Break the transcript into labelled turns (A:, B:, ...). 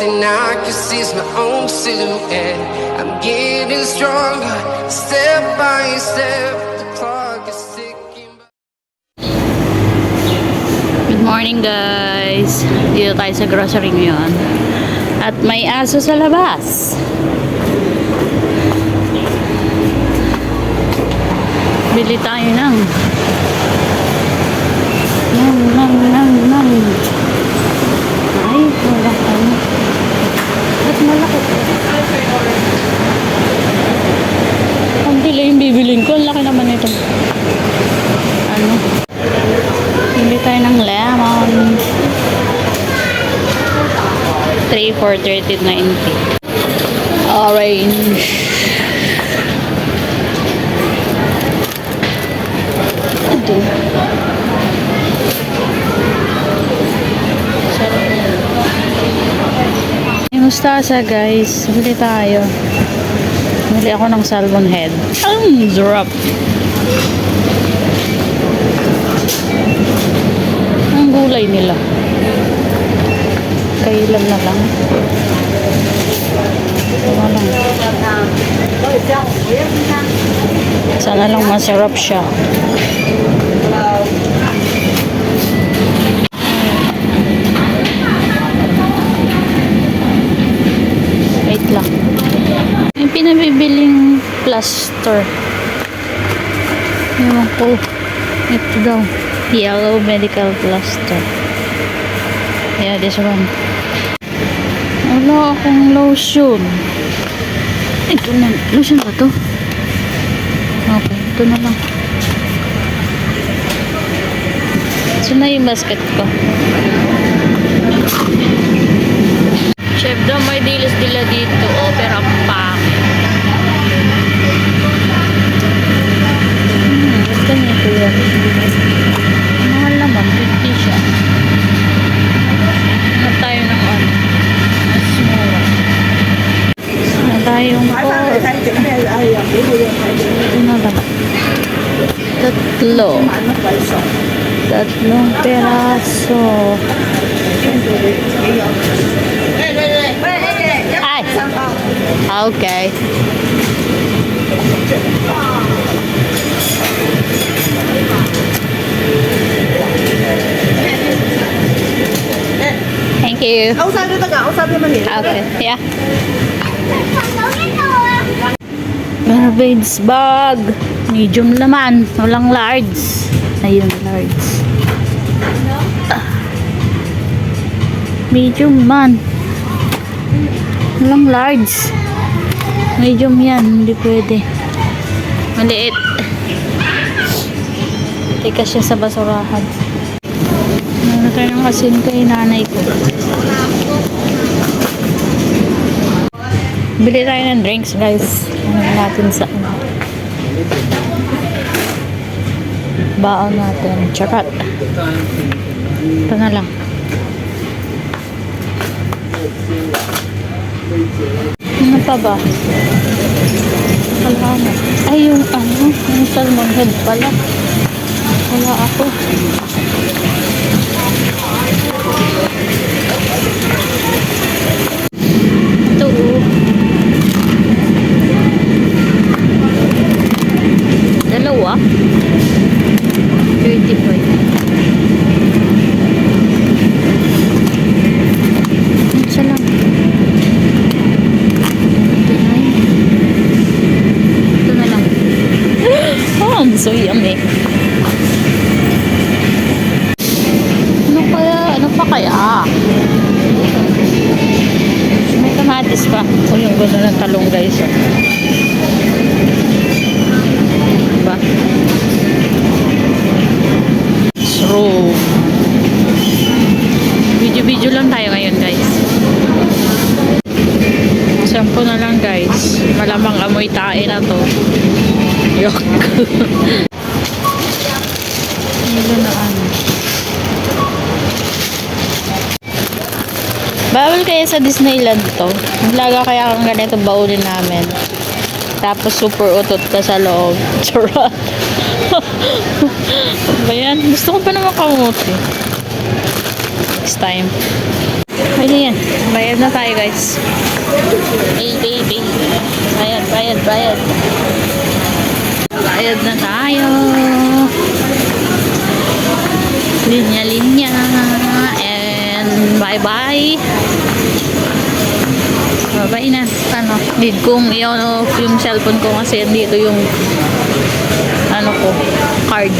A: thing I can see is my own silhouette. I'm getting stronger, step by step. The clock is ticking.
B: Good morning guys! Dito tayo sa grocery ngayon. At may aso sa labas. Bili tayo ng Nam, nam, nam, 3 for 13.90. Orange. Ito. Yung mustasa guys. Bili tayo. Bili ako ng salmon head. Ang sarap. Ang gulay nila. Kailan na lang. Sana lang masarap siya. Wait lang. Yung pinabibiling plaster. Ewan ko. Ito daw. Yellow medical plaster. Yeah, this one. Wala akong lotion. Ito na. Lotion ba to? Okay, ito na lang. Ito na yung basket ko. Chef daw may dilis dila dito. Oh, pero ang pangit. Hmm, ba't ganito yan? Mahal naman, 50 siya. Hanap tayo ng ano. Mas mura. Ano tayong pork? Ito na lang. Tatlo. Tatlong peraso. Ay! Okay. Thank you.
C: Kausap kita ka, kausap naman nila.
B: Okay, yeah. Mermaids bag. Medium naman. Walang large. Ayun, large. Medium man. Walang large. Medium yan. Hindi pwede. Maliit. Teka siya sa basurahan. Ano tayo ng asin kay nanay ko. Bili tayo ng drinks, guys. Ano natin sa ano. Baon natin. Charot. Ito na lang. Ano pa ba? Wala na. Ay, yung ano, yung salmon head pala. Wala ako. Ito, oh. Dalawa. 35. Isa lang. Ito na lang. Oh, so yummy. Ano kaya? Ano pa kaya? May kamatis pa. O yung gusto ng talong guys. Oh. Diba? True. Video-video lang tayo ngayon guys. Sampo na lang guys. Malamang amoy tae na to. Yok. Ilo na ano. Bawal kaya sa Disneyland to. Maglaga kaya kang ganito baunin namin. Tapos super utot ka sa loob. Charot. ba yan? Gusto ko pa naman kamuti. Next time. Ayan yan. Bayad na tayo guys. Pay, pay. Bayad, bayad, bayad. Bayad na tayo. Linya, linya. And bye-bye. Bye-bye na. Ano, need kong i-on off yung cellphone ko kasi dito yung ano ko, card.